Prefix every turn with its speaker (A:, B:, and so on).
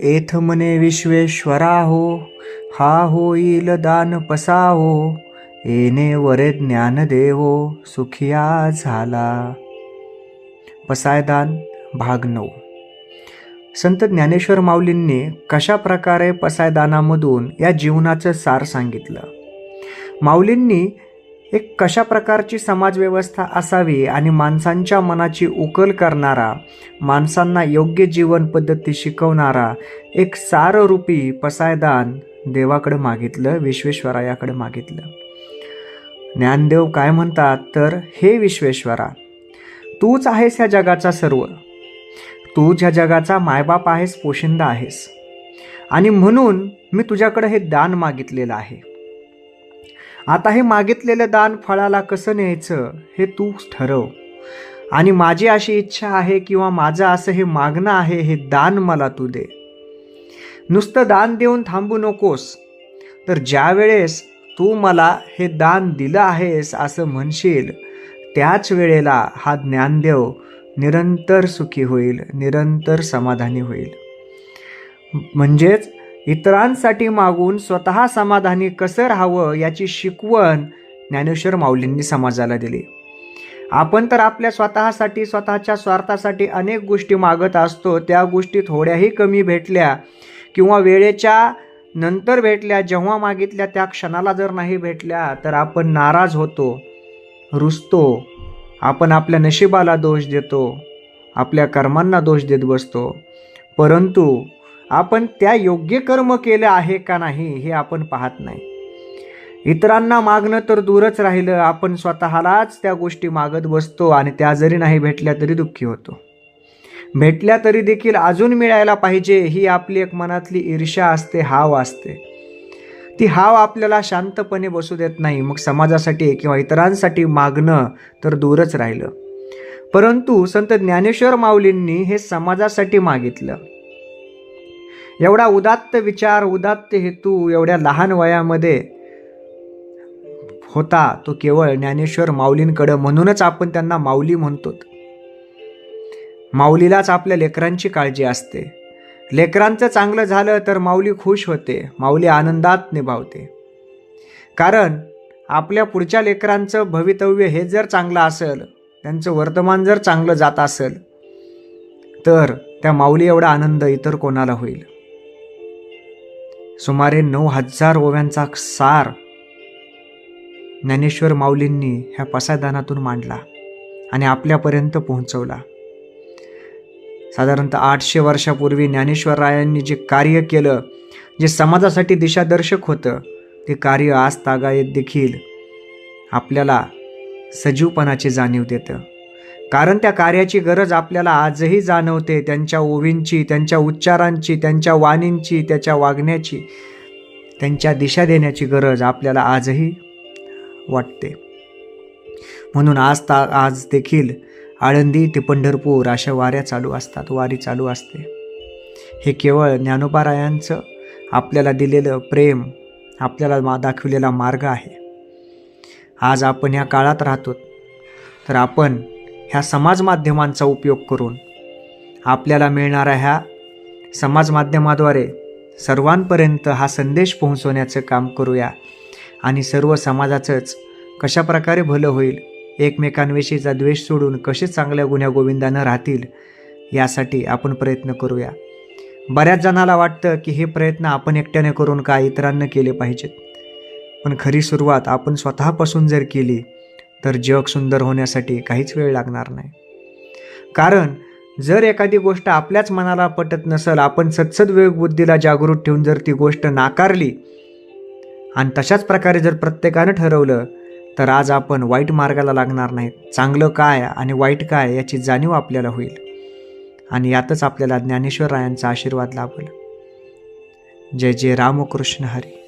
A: एथ मने विश्वेश्वरा हो हा होईल दान पसा हो येणे वरे ज्ञान देवो सुखिया झाला. पसायदान भाग नऊ. संत ज्ञानेश्वर माऊलींनी कशा प्रकारे पसायदानामधून या जीवनाचं सार सांगितलं? माऊलींनी एक कशा प्रकारची समाजव्यवस्था असावी आणि माणसांच्या मनाची उकल करणारा माणसांना योग्य जीवन पद्धती शिकवणारा एक साररूपी पसायदान देवाकडे मागितलं विश्वेश्वरायाकडे मागितलं. ज्ञानदेव काय म्हणतात? तर हे विश्वेश्वरा तूच आहेस ह्या जगाचा सर्व. तू ह्या जगाचा मायबाप आहेस पोशिंदा आहेस. आणि म्हणून मी तुझ्याकडे हे दान मागितलेलं आहे. आता हे मागितलेलं दान फळाला कसं न्यायचं हे तू ठरव. आणि माझी अशी इच्छा आहे किंवा माझं असं हे मागणं आहे हे दान मला तू दे. नुसतं दान देऊन थांबू नकोस. तर ज्या वेळेस तू मला हे दान दिलं आहेस असं म्हणशील त्याच वेळेला हा ज्ञानदेव निरंतर सुखी होईल निरंतर समाधानी होईल. म्हणजेच इतरांसाठी मागून स्वतः समाधानी कसं राहावं याची शिकवण ज्ञानेश्वर माऊलींनी समाजाला दिली. आपण तर आपल्या स्वतःसाठी स्वतःच्या स्वार्थासाठी अनेक गोष्टी मागत असतो त्या गोष्टी थोड्याही कमी भेटल्या किंवा वेळेच्या नंतर भेटल्या जेव्हा मागितल्या त्या क्षणाला जर नाही भेटल्या तर आपण नाराज होतो रुसतो आपण आपल्या नशिबाला दोष देतो आपल्या कर्मांना दोष देत बसतो. परंतु आपण त्या योग्य कर्म केलं आहे का नाही हे आपण पाहत नाही. इतरांना मागणं तर दूरच राहिलं. आपण स्वतःलाच त्या गोष्टी मागत बसतो आणि त्या जरी नाही भेटल्या तरी दुःखी होतो. भेटल्या तरी देखील अजून मिळायला पाहिजे ही आपली एक मनातली ईर्ष्या असते हाव असते. ती हाव आपल्याला शांतपणे बसू देत नाही. मग समाजासाठी किंवा इतरांसाठी मागणं तर दूरच राहिलं. परंतु संत ज्ञानेश्वर माऊलींनी हे समाजासाठी मागितलं. एवढा उदात्त विचार उदात्त हेतू एवढ्या लहान वयामध्ये होता तो केवळ ज्ञानेश्वर माऊलींकडं. म्हणूनच आपण त्यांना माऊली म्हणतो. माऊलीलाच आपल्या लेकरांची काळजी असते. लेकरांचं चांगलं झालं तर माऊली खुश होते माऊली आनंदात निभावते. कारण आपल्या पुढच्या लेकरांचं भवितव्य हे जर चांगलं असेल त्यांचं वर्तमान जर चांगलं जात असेल तर त्या माऊली एवढा आनंद इतर कोणाला होईल? सुमारे नऊ हजार ओव्यांचा सार ज्ञानेश्वर माऊलींनी ह्या पसायदानातून मांडला आणि आपल्यापर्यंत पोहोचवला. साधारणतः आठशे वर्षापूर्वी ज्ञानेश्वर रायांनी जे कार्य केलं जे समाजासाठी दिशादर्शक होतं ते कार्य आज तागायत देखील आपल्याला सजीवपणाची जाणीव देतं. कारण त्या कार्याची गरज आपल्याला आजही जाणवते त्यांच्या ओवींची त्यांच्या उच्चारांची त्यांच्या वाणींची त्याच्या वागण्याची त्यांच्या दिशा देण्याची गरज आपल्याला आजही वाटते. म्हणून आज ता आज देखील आळंदी ते पंढरपूर अशा वाऱ्या चालू असतात वारी चालू असते. हे केवळ ज्ञानोबारायांचं आपल्याला दिलेलं प्रेम आपल्याला मा दाखविलेला मार्ग आहे. आज आपण ह्या काळात राहतो तर आपण ह्या समाज माध्यमांचा उपयोग करून आपल्याला मिळणाऱ्या ह्या समाज माध्यमाद्वारे सर्वांपर्यंत हा संदेश पोहोचवण्याचं काम करूया आणि सर्व समाजाचंच कशा प्रकारे भलं होईल एकमेकांविषयीचा द्वेष सोडून कसे चांगल्या गुन्ह्या गोविंदानं राहतील यासाठी आपण प्रयत्न करूया. बऱ्याच जणाला वाटतं की हे प्रयत्न आपण एकट्याने करून का इतरांना केले पाहिजेत? पण खरी सुरुवात आपण स्वतःपासून जर केली तर जग सुंदर होण्यासाठी काहीच वेळ लागणार नाही. कारण जर एखादी गोष्ट आपल्याच मनाला पटत नसेल आपण सत्सद बुद्धीला जागृत ठेवून जर ती गोष्ट नाकारली आणि तशाच प्रकारे जर प्रत्येकानं ठरवलं तर आज आपण वाईट मार्गाला लागणार नाहीत चांगलं काय आणि वाईट काय याची जाणीव आपल्याला होईल. आणि यातच आपल्याला ज्ञानेश्वर रायांचा आशीर्वाद लाभला. जय जय रामकृष्ण हरी.